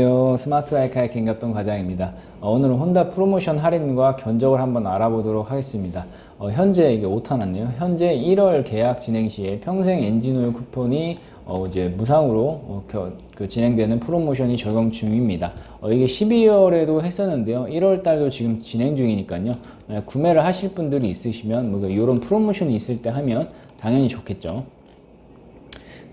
안녕하세요. 스마트 아이카의 김갑동 과장입니다. 어, 오늘은 혼다 프로모션 할인과 견적을 한번 알아보도록 하겠습니다. 어, 현재 이게 오타 났네요. 현재 1월 계약 진행 시에 평생 엔진오일 쿠폰이 어, 이제 무상으로 어, 겨- 그 진행되는 프로모션이 적용 중입니다. 어, 이게 12월에도 했었는데요. 1월 달도 지금 진행 중이니까요. 만약 구매를 하실 분들이 있으시면 뭐 이런 프로모션이 있을 때 하면 당연히 좋겠죠.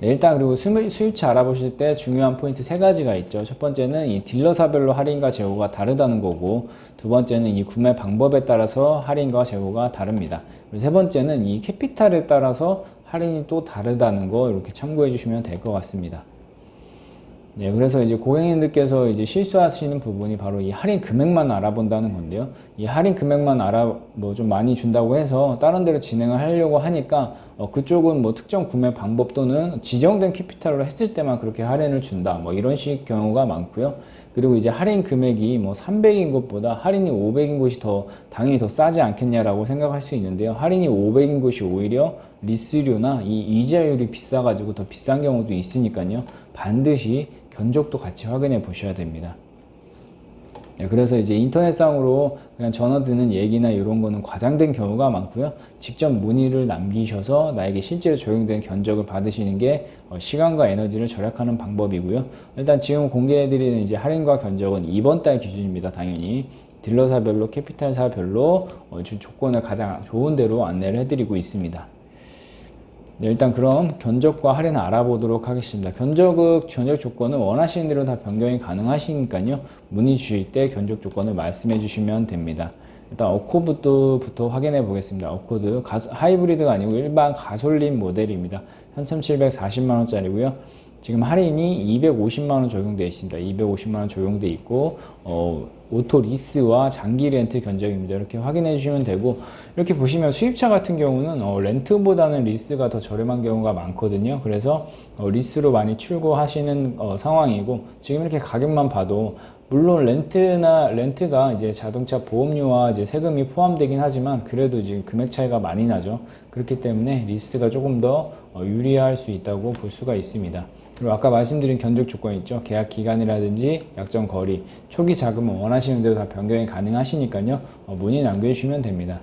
네, 일단 그리고 수입차 알아보실 때 중요한 포인트 세 가지가 있죠. 첫 번째는 이 딜러사별로 할인과 재고가 다르다는 거고, 두 번째는 이 구매 방법에 따라서 할인과 재고가 다릅니다. 그리고 세 번째는 이 캐피탈에 따라서 할인이 또 다르다는 거 이렇게 참고해 주시면 될 것 같습니다. 네, 그래서 이제 고객님들께서 이제 실수하시는 부분이 바로 이 할인 금액만 알아본다는 건데요. 이 할인 금액만 알아 뭐 좀 많이 준다고 해서 다른 데로 진행을 하려고 하니까 어, 그쪽은 뭐 특정 구매 방법 또는 지정된 캐피탈로 했을 때만 그렇게 할인을 준다. 뭐 이런 식 경우가 많고요. 그리고 이제 할인 금액이 뭐 300인 것보다 할인이 500인 곳이 더 당연히 더 싸지 않겠냐라고 생각할 수 있는데요. 할인이 500인 곳이 오히려 리스료나 이 이자율이 비싸가지고 더 비싼 경우도 있으니까요. 반드시 견적도 같이 확인해 보셔야 됩니다. 네, 그래서 이제 인터넷상으로 그냥 전화 드는 얘기나 이런 거는 과장된 경우가 많고요. 직접 문의를 남기셔서 나에게 실제로 적용된 견적을 받으시는 게 어, 시간과 에너지를 절약하는 방법이고요. 일단 지금 공개해드리는 이제 할인과 견적은 이번 달 기준입니다. 당연히 딜러사별로 캐피탈사별로 어, 주- 조건을 가장 좋은 대로 안내를 해드리고 있습니다. 네, 일단 그럼 견적과 할인 알아보도록 하겠습니다. 견적은 견적 조건은 원하시는 대로 다 변경이 가능하시니까요. 문의 주실 때 견적 조건을 말씀해 주시면 됩니다. 일단 어코드부터 부터 확인해 보겠습니다. 어코드 가, 하이브리드가 아니고 일반 가솔린 모델입니다. 3,740만 원짜리고요. 지금 할인이 250만 원 적용되어 있습니다. 250만 원 적용돼 있고 어, 오토 리스와 장기 렌트 견적입니다. 이렇게 확인해 주시면 되고 이렇게 보시면 수입차 같은 경우는 어, 렌트보다는 리스가 더 저렴한 경우가 많거든요. 그래서 어, 리스로 많이 출고하시는 어, 상황이고 지금 이렇게 가격만 봐도 물론 렌트나 렌트가 이제 자동차 보험료와 이제 세금이 포함되긴 하지만 그래도 지금 금액 차이가 많이 나죠. 그렇기 때문에 리스가 조금 더 어, 유리할 수 있다고 볼 수가 있습니다. 그리고 아까 말씀드린 견적 조건 있죠. 계약 기간이라든지 약정 거리, 초기 자금은 원하시는 대로 다 변경이 가능하시니까요. 어, 문의 남겨주시면 됩니다.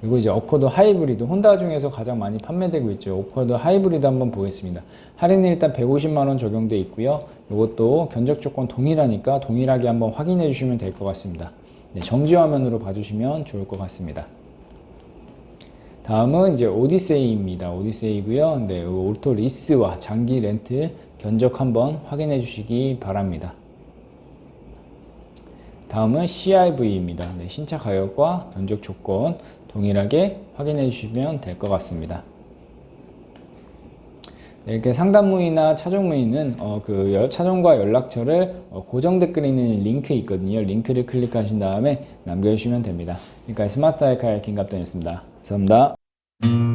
그리고 이제 어코드 하이브리드 혼다 중에서 가장 많이 판매되고 있죠. 어코드 하이브리드 한번 보겠습니다. 할인이 일단 150만 원 적용돼 있고요. 이것도 견적 조건 동일하니까 동일하게 한번 확인해 주시면 될 것 같습니다. 네, 정지 화면으로 봐주시면 좋을 것 같습니다. 다음은 이제 오디세이입니다. 오디세이고요. 네, 오토 리스와 장기 렌트 견적 한번 확인해 주시기 바랍니다. 다음은 CRV입니다. 네, 신차 가격과 견적 조건 동일하게 확인해 주시면 될 것 같습니다. 네, 이렇게 상담 문의나 차종 문의는 어, 그 여- 차종과 연락처를 어, 고정 댓글에 있는 링크 있거든요. 링크를 클릭하신 다음에 남겨주시면 됩니다. 그러니까 스마트 사이카의 김갑돈이었습니다. 감사합니다. Mm-hmm.